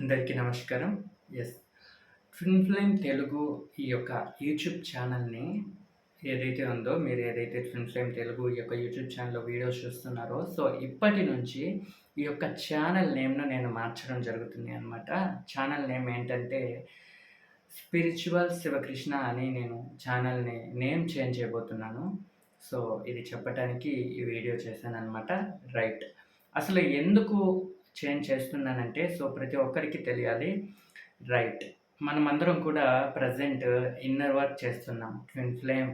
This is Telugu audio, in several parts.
అందరికీ నమస్కారం. ఎస్ ట్విన్ ఫ్లేమ్ తెలుగు ఈ యొక్క యూట్యూబ్ ఛానల్ని ఏదైతే ఉందో మీరు ఏదైతే ట్విన్ ఫ్లేమ్ తెలుగు ఈ యొక్క యూట్యూబ్ ఛానల్లో వీడియోస్ చూస్తున్నారో సో ఇప్పటి నుంచి ఈ యొక్క ఛానల్ నేమ్ను నేను మార్చడం జరుగుతుంది అనమాట ఛానల్ నేమ్ ఏంటంటే స్పిరిచువల్ శివకృష్ణ అని నేను ఛానల్ని నేమ్ చేంజ్ చేయబోతున్నాను. సో ఇది చెప్పడానికి ఈ వీడియో చేశాను అనమాట రైట్ అసలు ఎందుకు చేంజ్ చేస్తున్నానంటే సో ప్రతి ఒక్కరికి తెలియాలి. రైట్. మనమందరం కూడా ప్రజెంట్ ఇన్నర్ వర్క్ చేస్తున్నాం. Twin flame.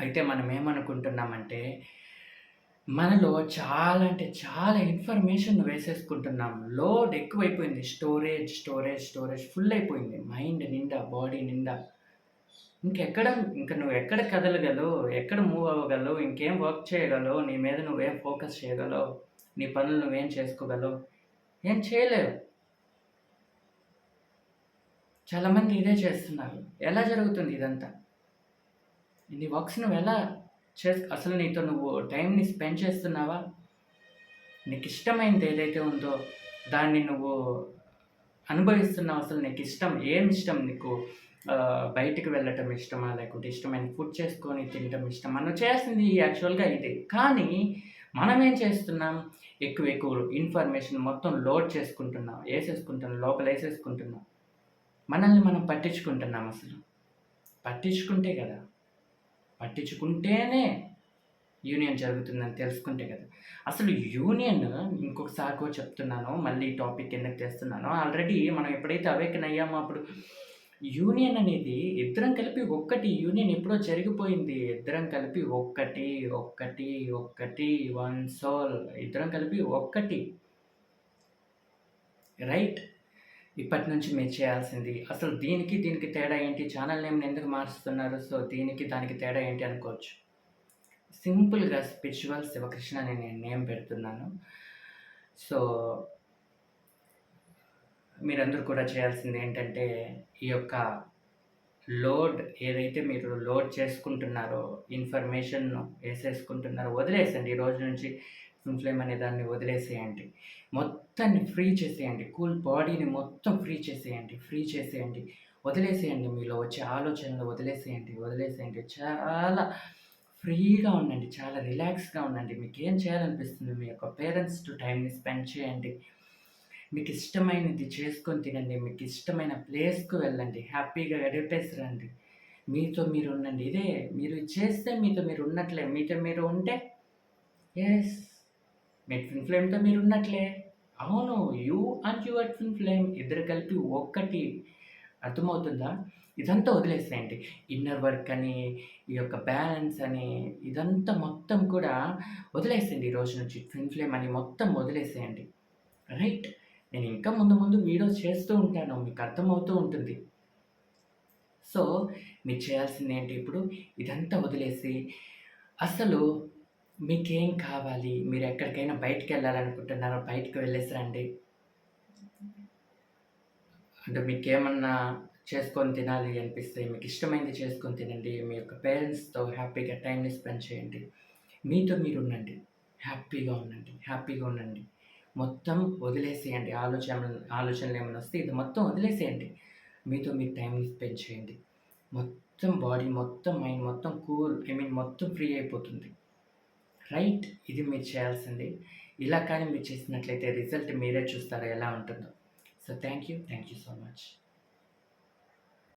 అయితే మనం ఏమనుకుంటున్నామంటే మనలో చాలా అంటే చాలా ఇన్ఫర్మేషన్ వేసేసుకుంటున్నాం. లోడ్ ఎక్కువైపోయింది. స్టోరేజ్ స్టోరేజ్ స్టోరేజ్ ఫుల్ అయిపోయింది మైండ్ నిండా బాడీ నిండా. ఇంకెక్కడ ఇంకా నువ్వు ఎక్కడ కదలగలవు? ఎక్కడ మూవ్ అవ్వగలవు? ఇంకేం వర్క్ చేయగలవు? నీ మీద నువ్వేం ఫోకస్ చేయగలవు? నీ పనులు నువ్వేం చేసుకోగలవు? ఏం చేయలేవు. చాలామంది ఇదే చేస్తున్నారు. ఎలా జరుగుతుంది ఇదంతా? నీ వర్క్స్ నువ్వు ఎలా చే అసలు నీతో నువ్వు టైంని స్పెండ్ చేస్తున్నావా? నీకు ఇష్టమైనది ఏదైతే ఉందో దాన్ని నువ్వు అనుభవిస్తున్నావు అసలు నీకు ఇష్టం ఏం ఇష్టం నీకు? బయటికి వెళ్ళటం ఇష్టమా? లేకుంటే ఇష్టమైన ఫుడ్ చేసుకొని తినటం ఇష్టమా? నువ్వు చేస్తుంది యాక్చువల్గా ఇదే. కానీ మనం ఏం చేస్తున్నాం? ఎక్కువ ఎక్కువ ఇన్ఫర్మేషన్ మొత్తం లోడ్ చేసుకుంటున్నాం వేసేసుకుంటున్నాం లోపల వేసేసుకుంటున్నాం. మనల్ని మనం పట్టించుకుంటున్నాం అసలు. పట్టించుకుంటే కదా. పట్టించుకుంటేనే యూనియన్ జరుగుతుందని తెలుసుకుంటే కదా. అసలు యూనియన్ ఇంకొకసారి కూడా చెప్తున్నాను మళ్ళీ టాపిక్ ఎందుకు తెస్తున్నాను. ఆల్రెడీ మనం ఎప్పుడైతే అవేకన్ అయ్యామో అప్పుడు యూనియన్ అనేది ఇద్దరం కలిపి ఒక్కటి యూనియన్ ఎప్పుడో జరిగిపోయింది. ఇద్దరం కలిపి ఒక్కటి ఒక్కటి ఒక్కటి వన్ సోల్. ఇద్దరం కలిపి ఒక్కటి. రైట్? ఇప్పటి నుంచి మీరు చేయాల్సింది. అసలు దీనికి దీనికి తేడా ఏంటి? ఛానల్ నేమ్ని ఎందుకు మారుస్తున్నారు సో దీనికి దానికి తేడా ఏంటి అనుకోవచ్చు. సింపుల్గా స్పిరిచువల్ శివకృష్ణ అని నేను నేమ్ పెడుతున్నాను. సో మీరందరూ కూడా చేయాల్సింది ఏంటంటే ఈ యొక్క లోడ్ ఏదైతే మీరు లోడ్ చేసుకుంటున్నారో ఇన్ఫర్మేషన్ వేసేసుకుంటున్నారో వదిలేసండి ఈ రోజు నుంచి ఫ్లేమ్ అనే దాన్ని వదిలేసేయండి. మొత్తాన్ని ఫ్రీ చేసేయండి. కూల్ బాడీని మొత్తం ఫ్రీ చేసేయండి. ఫ్రీ చేసేయండి. వదిలేసేయండి మీలో వచ్చే ఆలోచనలు వదిలేసేయండి. వదిలేసేయండి. చాలా ఫ్రీగా ఉండండి. చాలా రిలాక్స్గా ఉండండి. మీకు ఏం చేయాలనిపిస్తుంది? మీ యొక్క పేరెంట్స్ టు టైంని స్పెండ్ చేయండి. మీకు ఇష్టమైనది చేసుకొని తినండి మీకు ఇష్టమైన ప్లేస్కు వెళ్ళండి హ్యాపీగా గడిపేసి రండి మీతో మీరు ఉండండి ఇదే మీరు చేస్తే మీతో మీరు ఉన్నట్లే మీతో మీరు ఉంటే ఎస్ మీ ట్విన్ ఫ్లేమ్తో మీరు ఉన్నట్లే అవును you and your twin flame ఇద్దరు కలిపి ఒక్కటి అర్థమవుతుందా? ఇదంతా వదిలేసేయండి. ఇన్నర్ వర్క్ అని ఈ యొక్క బ్యాలెన్స్ అని ఇదంతా మొత్తం కూడా వదిలేసేయండి. ఈ రోజు నుంచి ట్విన్ ఫ్లేమ్ అని మొత్తం వదిలేసేయండి. రైట్? నేను ఇంకా ముందు ముందు వీడియోస్ చేస్తూ ఉంటాను మీకు అర్థమవుతూ ఉంటుంది. సో మీరు చేయాల్సింది ఏంటి ఇప్పుడు? ఇదంతా వదిలేసి అసలు మీకేం కావాలి? మీరు ఎక్కడికైనా బయటకు వెళ్ళాలనుకుంటున్నారో? బయటకు వెళ్ళేసి రండి. అంటే మీకేమన్నా చేసుకొని తినాలి అనిపిస్తే మీకు ఇష్టమైనది చేసుకొని తినండి. మీ యొక్క పేరెంట్స్తో హ్యాపీగా టైంని స్పెండ్ చేయండి. మీతో మీరు ఉండండి. హ్యాపీగా ఉండండి. హ్యాపీగా ఉండండి. మొత్తం వదిలేసేయండి. ఆలోచన ఆలోచనలు ఏమైనా వస్తే ఇది మొత్తం వదిలేసేయండి. మీతో మీరు టైంని స్పెండ్ చేయండి. మొత్తం బాడీ మొత్తం మైండ్ మొత్తం కూల్ ఐ మీన్ మొత్తం ఫ్రీ అయిపోతుంది. రైట్ ఇది మీరు చేయాల్సింది. ఇలా కానీ మీరు చేసినట్లయితే రిజల్ట్ మీరే చూస్తారా ఎలా ఉంటుందో. So thank you. Thank you so much.